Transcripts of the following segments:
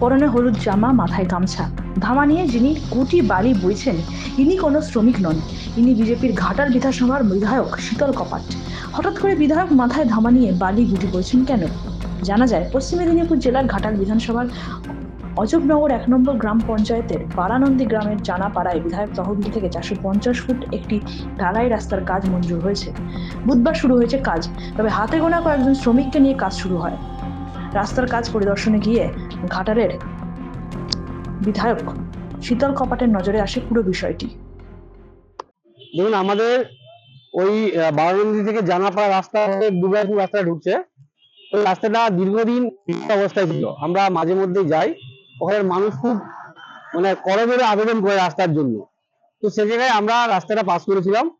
পরনে হলুদ জামা, মাথায় গামছা। ধামা নিয়ে যিনি গুটি বালি বইছেন, ইনি কোনো শ্রমিক নন। ইনি বিজেপির ঘাটাল বিধানসভার বিধায়ক শীতল কপাট। হঠাৎ করে বিধায়ক মাথায় ধামা নিয়ে বালি গুটি বইছেন কেন? জানা যায়, পশ্চিম মেদিনীপুর জেলার ঘাটাল বিধানসভার অজবনগর এক নম্বর গ্রাম পঞ্চায়েতের বারানন্দী গ্রামের জানাপাড়ায় বিধায়ক তহবিল থেকে চারশো পঞ্চাশ ফুট একটি ঢালাই রাস্তার কাজ মঞ্জুর হয়েছে। বুধবার শুরু হয়েছে কাজ, তবে হাতে গোনা কয়েকজন শ্রমিককে নিয়ে কাজ শুরু হয়। রাস্তার কাজ পরিদর্শনে গিয়ে ঘাটালের বিধায়ক শীতল কপাটের নজরে আসে পুরো বিষয়টি। দেখুন, আমাদের ওই বারানন্দী থেকে জানাপাড়া রাস্তা দুর্গাপুর রাস্তা ঢুকছে। ওই রাস্তাটা দীর্ঘদিন অবস্থায় ছিল। আমরা মাঝে মধ্যে যাই। ওখানে মানুষ খুব মানে করজোরে আবেদন করে রাস্তার জন্য। তো সে জায়গায় আমরা রাস্তাটা পাস করেছিলাম।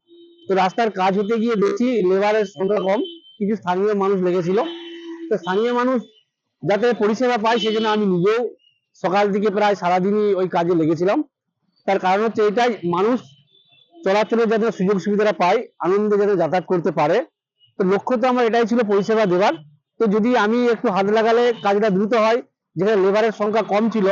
তো রাস্তার কাজ হতে গিয়ে দেখছি লেবারের সংখ্যা কম। কিছু স্থানীয় মানুষ লেগেছিল। তো স্থানীয় মানুষ যাতে পরিষেবা পায় সেজন্য আমি নিজেও সকাল থেকে প্রায় সারাদিনই ওই কাজে লেগেছিলাম। তার কারণ হচ্ছে এটাই, মানুষ চলাচলের যাতে সুযোগ সুবিধাটা পায়, আনন্দে যাতে যাতায়াত করতে পারে। তো লক্ষ্য তো আমার এটাই ছিল পরিষেবা দেওয়ার। তো যদি আমি একটু হাত লাগালে কাজটা দ্রুত হয়, যেখানে লেবারের সংখ্যা কম ছিল,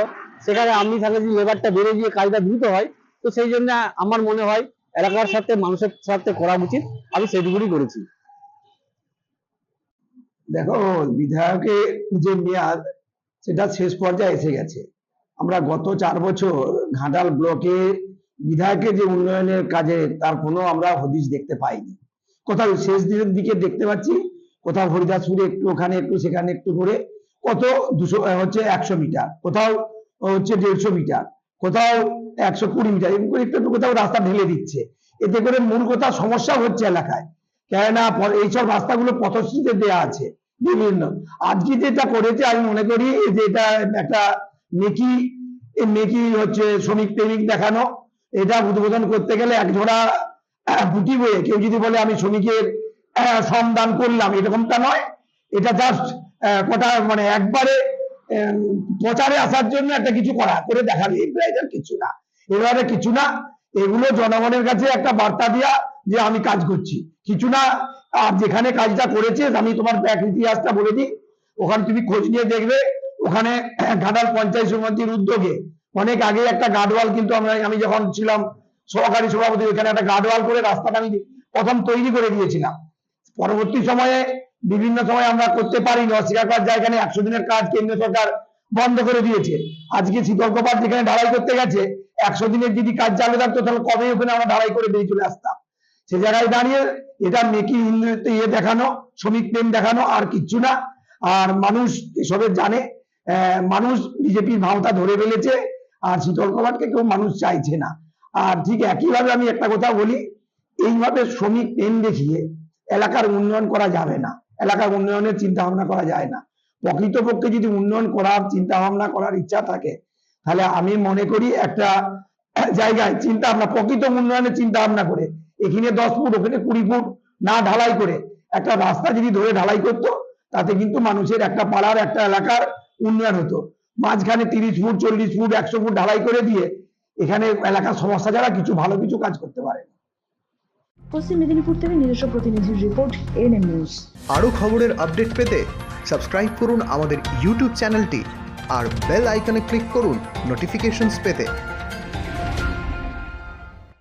সেখানে আমি থাকলে যদি লেবারটা বেড়ে গিয়ে কাজটা দ্রুত হয়, তো সেই জন্য আমার মনে হয় এলাকার সাথে মানুষের সাথে করা উচিত। আমি সেটুকুই করেছি। দেখো বিধায়কের যে মেয়াদ, সেটা শেষ পর্যায়ে এসে গেছে। আমরা গত চার বছর ঘাটাল ব্লকে বিধায়কের যে উন্নয়নের কাজে, তার কোনো আমরা হদিশ দেখতে পাইনি। কোথাও শেষ দিনের দিকে দেখতে পাচ্ছি, কোথাও হরিদাসপুরে একটু ওখানে, একটু সেখানে, একটু করে, কত দুশো হচ্ছে একশো মিটার, কোথাও হচ্ছে দেড়শো মিটার, কোথাও একশো কুড়ি মিটার, এরকম করে একটু কোথাও রাস্তা ঢেলে দিচ্ছে। এতে করে মূল কথা সমস্যা হচ্ছে এলাকায়। কেননা এইসব রাস্তাগুলো পথশ্রীতে দেয়া আছে। বিভিন্ন। আজকে যেটা করেছে, আমি মনে করি যে এটা একটা নেকি নেকি হচ্ছে শ্রমিক প্রেমিক দেখানো। এটা উদ্বোধন করতে গেলে এক ঝোড়া বুটি বয়ে, কেউ যদি বলে আমি শ্রমিকের শ্রমদান করলাম, এরকমটা নয়। এটা জাস্ট কটা মানে একবারে প্রচারে আসার জন্য একটা কিছু করা, করে দেখাবে। এগুলো কিছু না। এবারে কিছু না। এগুলো জনগণের কাছে একটা বার্তা দেওয়া যে আমি কাজ করছি। কিছু না, আর যেখানে কাজটা করেছে আমি তোমার ব্যাক ইতিহাসটা বলে দিই। ওখানে তুমি খোঁজ নিয়ে দেখবে, ওখানে ঘাটাল পঞ্চায়েত সমিতির উদ্যোগে অনেক আগে একটা গার্ডওয়াল কিন্তু আমরা, আমি যখন ছিলাম সহকারী সভাপতি, ওখানে একটা গার্ডওয়াল করে রাস্তাটা আমি প্রথম তৈরি করে দিয়েছিলাম। পরবর্তী সময়ে, বিভিন্ন সময় আমরা করতে পারিনি, অস্বীকার করার যায় এখানে একশো দিনের কাজ কেন্দ্র সরকার বন্ধ করে দিয়েছে। আজকে শীতল কপাট যেখানে ঢালাই করতে গেছে, একশো দিনের যদি কাজ চালু থাকতো, তাহলে কবে ওখানে আমরা ঢালাই করে বেরিয়ে চলে আসতাম? সে জায়গায় দাঁড়িয়ে এটা মেকি ইয়ে দেখানো, শ্রমিক প্রেম দেখানো আর কিচ্ছু না। আর মানুষ এসবের জানে মানুষ বিজেপির ভাওতা ধরে ফেলেছে আর শীতল কবাটকে কেউ মানুষ চাইছে না। আর ঠিক একইভাবে আমি একটা কথা বলি, এইভাবে শ্রমিক প্রেম দেখিয়ে এলাকার উন্নয়ন করা যাবে না। এলাকার উন্নয়নের চিন্তা ভাবনা করা যায় না। প্রকৃতপক্ষে যদি উন্নয়ন করার চিন্তা ভাবনা করার ইচ্ছা থাকে, তাহলে আমি মনে করি একটা জায়গায় চিন্তা ভাবনা প্রকৃত উন্নয়নের চিন্তা ভাবনা করে এখানে দশ ফুট ওখানে কুড়ি ফুট না ঢালাই করে। একটা রাস্তা যদি ধরে ঢালাই করতো তাতে কিন্তু মানুষের একটা পাড়ার একটা এলাকার উন্নয়ন হতো। মাঝখানে তিরিশ ফুট চল্লিশ ফুট একশো ফুট ঢালাই করে দিয়ে এখানে এলাকার সমস্যা যারা কিছু ভালো কিছু কাজ করতে পারে পশ্চিম মেদিনীপুর থেকে নিজস্ব প্রতিনিধির রিপোর্ট এএনএম নিউজ আরও খবরের আপডেট পেতে সাবস্ক্রাইব করুন আমাদের ইউটিউব চ্যানেলটি আর বেল আইকনে ক্লিক করুন নোটিফিকেশনস পেতে।